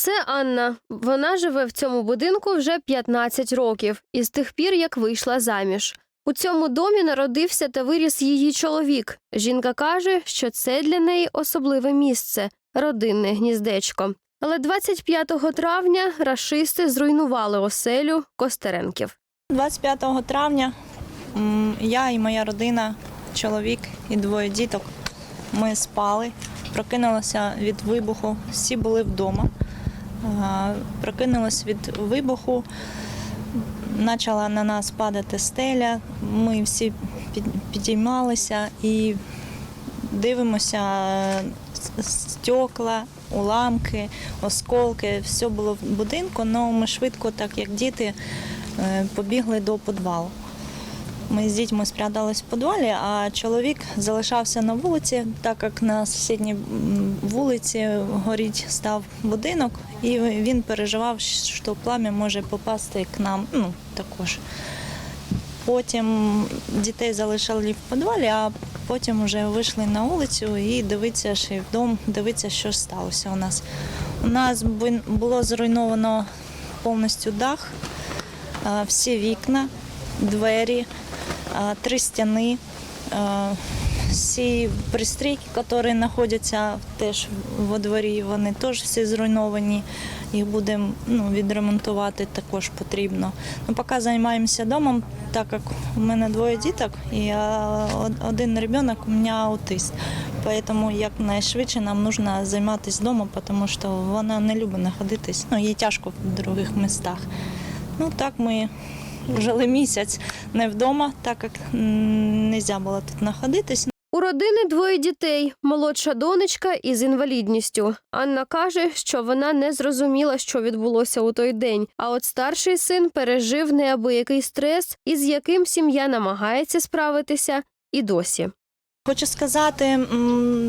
Це Анна. Вона живе в цьому будинку вже 15 років, і з тих пір, як вийшла заміж. У цьому домі народився та виріс її чоловік. Жінка каже, що це для неї особливе місце родинне гніздечко. Але 25 травня рашисти зруйнували оселю Костеренків. 25 травня я і моя родина, чоловік і двоє діток. Ми спали, прокинулися від вибуху. Всі були вдома. А, Прокинулись від вибуху, почала на нас падати стеля. Ми всі підіймалися і дивимося е, стекла, уламки, осколки. Все було в будинку, але ми швидко, так як діти, е, побігли до підвалу. Ми з дітьми спрятались в підвалі, а чоловік залишався на вулиці, так як на сусідній вулиці горіть став будинок, і він переживав, що плам'я може попасти к нам ну, також. Потім дітей залишили в підвалі, а потім вже вийшли на вулицю і дивитися ще й вдома, дивитися, що сталося у нас. У нас було зруйновано повністю дах, всі вікна, двері, три стіни, всі пристрійки, які знаходяться теж во дворі, вони теж всі зруйновані. Їх будемо ну, відремонтувати також потрібно. Ну, поки займаємося домом, так як у мене двоє діток і один ребенок у мене аутист. Тому якнайшвидше нам потрібно займатися вдома, тому що вона не любить знаходитись, ну, їй тяжко в інших містах. Ну так ми жили місяць не вдома, так як не можна було тут знаходитись. У родини двоє дітей, молодша донечка із інвалідністю. Анна каже, що вона не зрозуміла, що відбулося у той день. А от старший син пережив неабиякий стрес, із яким сім'я намагається справитися і досі. Хочу сказати,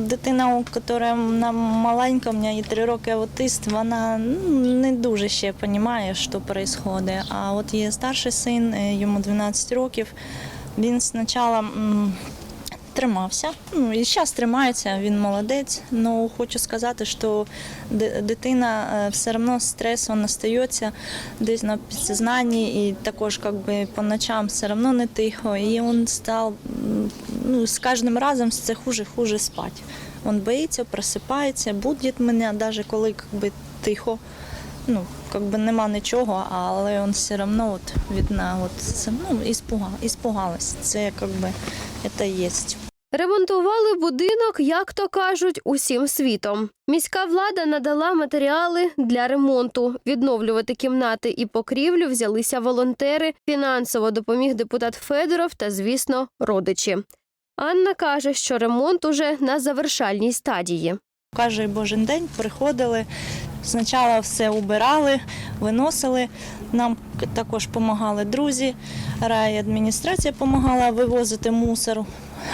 дитина, яка маленька, у мене є три роки аутист, вона ну, не дуже ще розуміє, що відбувається. А от є старший син, е, йому 12 років. Він спочатку тримався, ну і зараз тримається, він молодець. але хочу сказати, що дитина е, все одно стрес він остається десь на підсознанні, і також как би, по ночам все одно не тихо. І він став ну, з кожним разом все хуже хуже спати. Він боїться, просипається, будить мене, навіть коли как би, тихо. Ну, как би нема нічого, але він все одно от, видно, от, це, ну, іспуга, іспугалась. Це как би, це є. Ремонтували будинок, як то кажуть, усім світом. Міська влада надала матеріали для ремонту. Відновлювати кімнати і покрівлю взялися волонтери. Фінансово допоміг депутат Федоров та, звісно, родичі. Анна каже, що ремонт уже на завершальній стадії. Кожен божий день приходили, спочатку все убирали, виносили. Нам також допомагали друзі, райадміністрація допомагала вивозити мусор.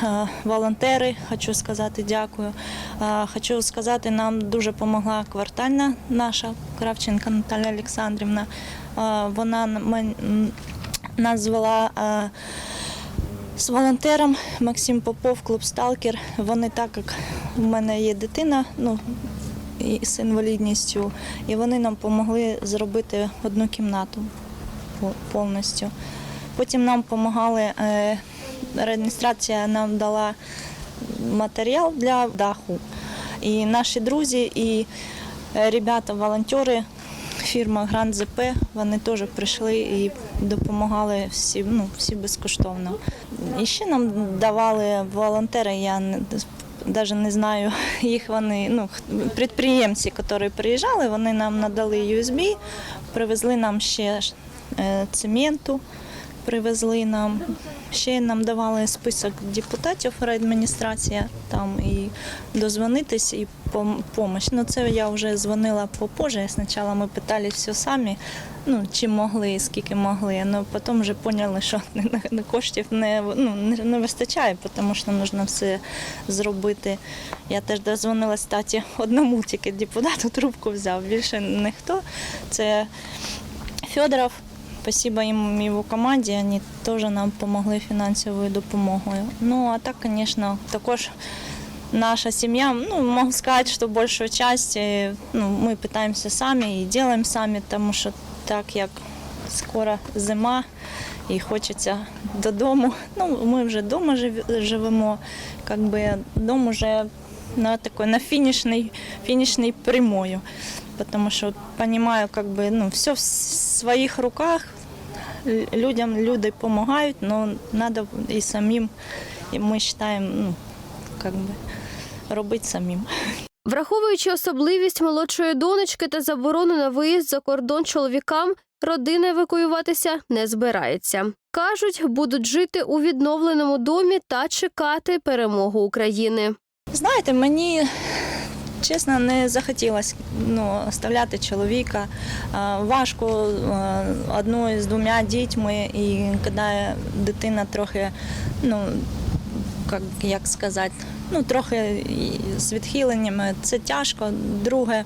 е, Волонтери, хочу сказати дякую. Е, Хочу сказати, нам дуже допомогла квартальна наша Кравченка Наталя Олександрівна. Е, Вона нас звела з волонтером Максим Попов, клуб Сталкер. Вони так як в мене є дитина, ну з інвалідністю, і вони нам допомогли зробити одну кімнату повністю. Потім нам допомагали, е, нам дала матеріал для даху. І наші друзі, і е, ребята, волонтери, фірма Гранд ЗП, вони теж прийшли і допомагали всі, ну, всі безкоштовно. І ще нам давали волонтери, я навіть не знаю, їх вони, ну, підприємці, які приїжджали, вони нам надали USB, привезли нам ще е, цементу, привезли нам. Ще нам давали список депутатів райадміністрація там і дозвонитись і допомогу. Ну це я вже дзвонила попозже. Спочатку ми питали все самі, ну чи могли, скільки могли. але потім вже поняли, що коштів не, ну, не, вистачає, тому що потрібно все зробити. Я теж дозвонилась статі одному тільки депутату трубку взяв. Більше ніхто. Це Федоров Спасибо їм і його команді, вони теж нам допомогли фінансовою допомогою. Ну а так, звісно, також наша семья, ну, могу сказать, что большую часть э, ну, мы пытаемся сами и делаем сами, потому що так як скоро зима і хочеться додому. Ну, ми вже вдома жив- живемо, как би дом уже на такой, на фінішній, фінішній прямою. Потому що понимаю, как бы, ну, все в своїх руках, людям люди допомагають, але треба і самим, і ми вважаємо, ну, как би, робити самим. Враховуючи особливість молодшої донечки та заборону на виїзд за кордон чоловікам, родина евакуюватися не збирається. Кажуть, будуть жити у відновленому домі та чекати перемогу України. Знаєте, мені чесно не захотілося ну, оставляти чоловіка. А, Важко а, одною з двома дітьми, і коли дитина трохи, ну як, як сказати, ну трохи і з відхиленнями, це тяжко. Друге.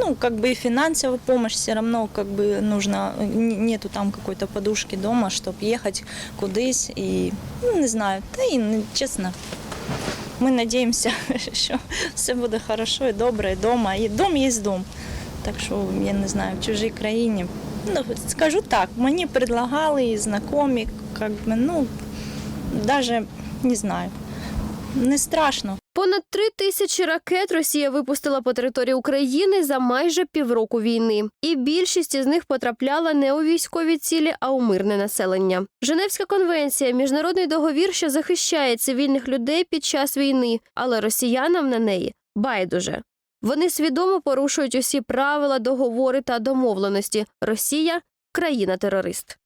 Ну, как бы и финансовая помощь все равно, как бы нужно, н- нету там какой-то подушки дома, чтобы ехать кудись и, ну, не знаю, та і ну, чесно, ми надіємося, що все буде хорошо і добре і вдома. І дом є дом. Так що я не знаю, в чужій країні. Ну, скажу так, мені предлагали і знайомі, як би, ну, навіть не знаю. Не страшно. Понад три тисячі ракет Росія випустила по території України за майже півроку війни, і більшість із них потрапляла не у військові цілі, а у мирне населення. Женевська конвенція міжнародний договір, що захищає цивільних людей під час війни, але росіянам на неї байдуже. Вони свідомо порушують усі правила, договори та домовленості. Росія країна терорист.